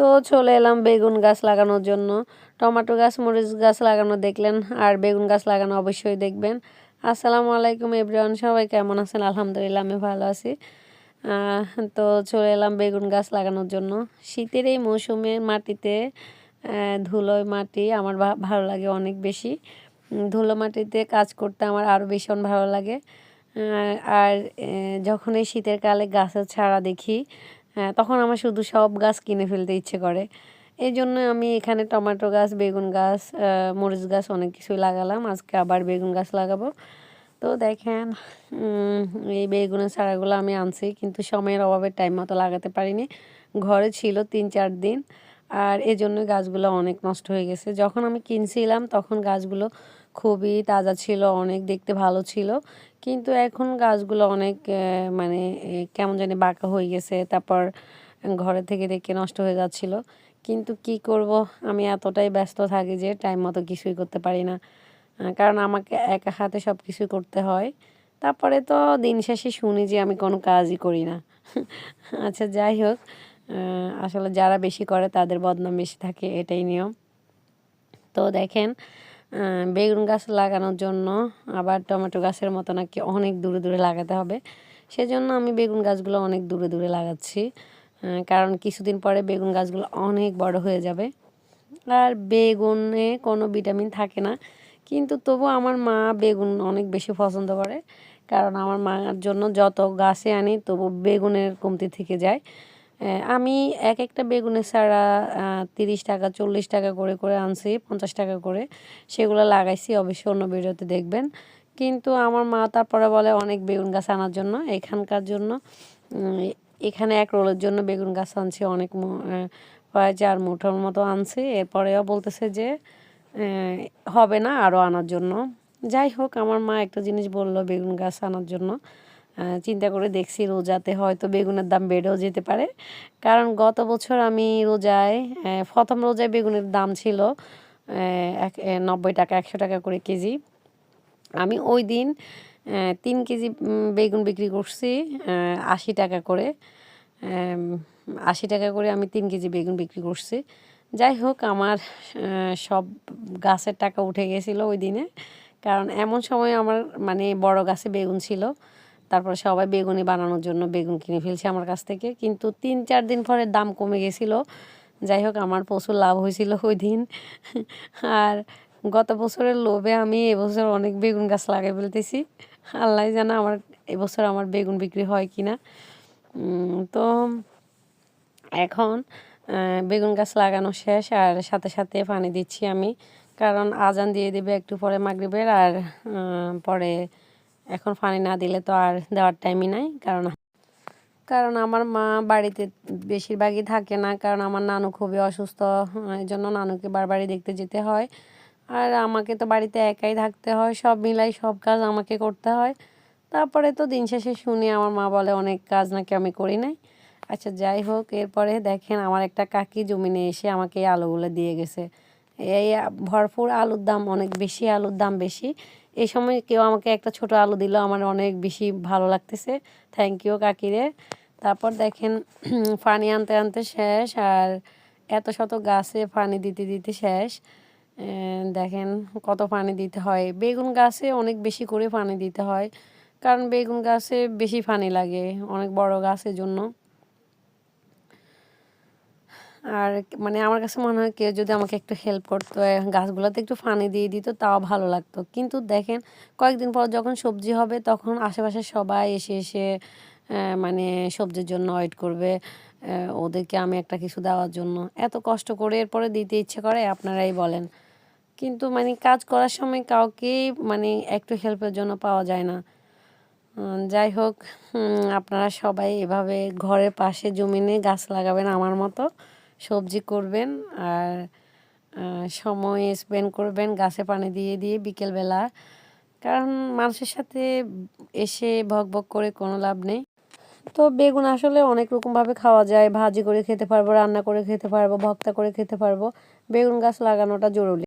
তো চলে এলাম বেগুন গাছ লাগানোর জন্য। টমেটো গাছ, মরিচ গাছ লাগানো দেখলেন আর বেগুন গাছ লাগানো অবশ্যই দেখবেন। আসসালামু আলাইকুম এভরিওয়ান, সবাই কেমন আছেন? আলহামদুলিল্লাহ, আমি ভালো আছি। তো চলে এলাম বেগুন গাছ লাগানোর জন্য। শীতের এই মৌসুমে মাটিতে ধুলোয় মাটি আমার ভালো লাগে অনেক বেশি। ধুলো মাটিতে কাজ করতে আমার আরও ভীষণ ভালো লাগে। আর যখন এই শীতের কালে গাছের ছাড়া দেখি আহ, তখন আমার শুধু সব গাছ কিনে ফেলতে ইচ্ছে করে। এই জন্য আমি এখানে টমেটো গাছ বেগুন গাছ মরিচ গাছ অনেক কিছুই লাগালাম। আজকে আবার বেগুন গাছ লাগাবো। তো দেখেন এই বেগুনের চারাগুলো আমি আনছি কিন্তু সময়ের অভাবে টাইম মতো লাগাতে পারিনি। ঘরে ছিল তিন চার দিন আর এই জন্য গাছগুলো অনেক নষ্ট হয়ে গেছে। যখন আমি কিনছিলাম তখন গাছগুলো খুবই তাজা ছিল, অনেক দেখতে ভালো ছিল। কিন্তু এখন গাছগুলো অনেক মানে কেমন জানি বাঁকা হয়ে গেছে, তারপর ঘরে থেকে দেখে নষ্ট হয়ে যাচ্ছিল। কিন্তু কি করব, আমি এতটাই ব্যস্ত থাকি যে টাইম মতো কিছুই করতে পারি না। কারণ আমাকে একা হাতে সব কিছু করতে হয়। তারপরে তো দিন শেষে শুনি যে আমি কোনো কাজই করি না। আচ্ছা যাই হোক আসলে যারা বেশি করে তাদের বদনাম বেশি থাকে, এটাই নিয়ম। তো দেখেন বেগুন গাছ লাগানোর জন্য আবার টমেটো গাছের মতো নাকি অনেক দূরে দূরে লাগাতে হবে। সেজন্য আমি বেগুন গাছগুলো অনেক দূরে দূরে লাগাচ্ছি কারণ কিছুদিন পরে বেগুন গাছগুলো অনেক বড় হয়ে যাবে। আর বেগুনে কোনো ভিটামিন থাকে না, কিন্তু তবু আমার মা বেগুন অনেক বেশি পছন্দ করে, কারণ আমার মার জন্য যত গাছে আনি তবু বেগুনের কমতি থেকে যায়। আমি এক একটা বেগুনের চারা তিরিশ টাকা, চল্লিশ টাকা করে করে আনছি, পঞ্চাশ টাকা করে। সেগুলো লাগাইছি, অবশ্যই অন্য ভিডিওতে দেখবেন। কিন্তু আমার মা তারপরে বলে অনেক বেগুন গাছ আনার জন্য, এখানকার জন্য। এখানে এক রোলের জন্য বেগুন গাছ আনছি, অনেক প্রায় চার মুঠোর মতো আনছি। এরপরেও বলতেছে যে হবে না আরও আনার জন্য। যাই হোক, আমার মা একটা জিনিস বলল বেগুন গাছ আনার জন্য। চিন্তা করে দেখছি রোজাতে হয়তো বেগুনের দাম বেড়েও যেতে পারে। কারণ গত বছর আমি রোজায় প্রথম রোজায় বেগুনের দাম ছিল এক নব্বই টাকা, একশো টাকা করে কেজি। আমি ওই দিন তিন কেজি বেগুন বিক্রি করছি আশি টাকা করে। আশি টাকা করে আমি তিন কেজি বেগুন বিক্রি করছি। যাই হোক, আমার সব গাছের টাকা উঠে গেছিল ওই দিনে। কারণ এমন সময় আমার মানে বড় গাছে বেগুন ছিল। তারপর সবাই বেগুনি বানানোর জন্য বেগুন কিনে ফেলছে আমার কাছ থেকে। কিন্তু তিন, চার দিন পরে দাম কমে গেছিল। যাই হোক, আমার প্রচুর লাভ হয়েছিল ওই দিন। আর গত বছরের লোভে আমি এবছর অনেক বেগুন গাছ লাগাই ফেলতেছি। আল্লাহ জানা আমার এবছর আমার বেগুন বিক্রি হয় কি না তো এখন বেগুন গাছ লাগানো শেষ আর সাথে সাথে পানি দিচ্ছি আমি। কারণ আজান দিয়ে দিবে একটু পরে মাগরিবের আর পরে এখন পানি না দিলে তো আর দেওয়ার টাইমই নাই। কারণ কারণ আমার মা বাড়িতে বেশিরভাগই থাকে না, কারণ আমার নানু খুবই অসুস্থ। এই জন্য নানুকে বারবারই দেখতে যেতে হয়। আর আমাকে তো বাড়িতে একাই থাকতে হয়, সব মিলাই সব কাজ আমাকে করতে হয়। তারপরে তো দিন শেষে শুনি আমার মা বলে, অনেক কাজ নাকি আমি করি নাই? আচ্ছা যাই হোক, এরপরে দেখেন আমার একটা কাকি জমিনে এসে আমাকে এই আলুগুলো দিয়ে গেছে। এই, ভরপুর আলুর দাম অনেক বেশি, আলুর দাম বেশি। এই সময় কেউ আমাকে একটা ছোট আলু দিল, আমার অনেক বেশি ভালো লাগতেছে। থ্যাংক ইউ কাকিরে। তারপর দেখেন পানি আনতে আনতে শেষ, আর এত শত গাছে পানি দিতে দিতে শেষ। দেখেন, কত পানি দিতে হয়। বেগুন গাছে অনেক বেশি করে পানি দিতে হয়, কারণ বেগুন গাছে বেশি পানি লাগে, অনেক বড় গাছের জন্য। আর মানে আমার কাছে মনে হয় কেউ যদি আমাকে একটু হেল্প করতো গাছগুলোতে একটু পানি দিয়ে দিত, তাও ভালো লাগতো। কিন্তু দেখেন, কয়েকদিন পর যখন সবজি হবে, তখন আশেপাশে সবাই এসে এসে মানে সবজির জন্য ওয়েট করবে ওদেরকে আমি একটা কিছু দেওয়ার জন্য। এত কষ্ট করে এরপরে দিতে ইচ্ছে করে, আপনারাই বলেন। কিন্তু মানে কাজ করার সময় কাউকেই মানে একটু হেল্পের জন্য পাওয়া যায় না। যাই হোক আপনারা সবাই এভাবে ঘরের পাশে জমিনে গাছ লাগাবেন আমার মতো। সবজি করবেন আর সময় স্পেন্ড করবেন গাছে পানি দিয়ে দিয়ে বিকেলবেলা। কারণ মানুষের সাথে এসে ভক ভক করে কোনো লাভ নেই। তো বেগুন আসলে অনেক রকমভাবে খাওয়া যায়। ভাজি করে খেতে পারব, রান্না করে খেতে পারব, ভক্তা করে খেতে পারব। বেগুন গাছ লাগানোটা জরুরি।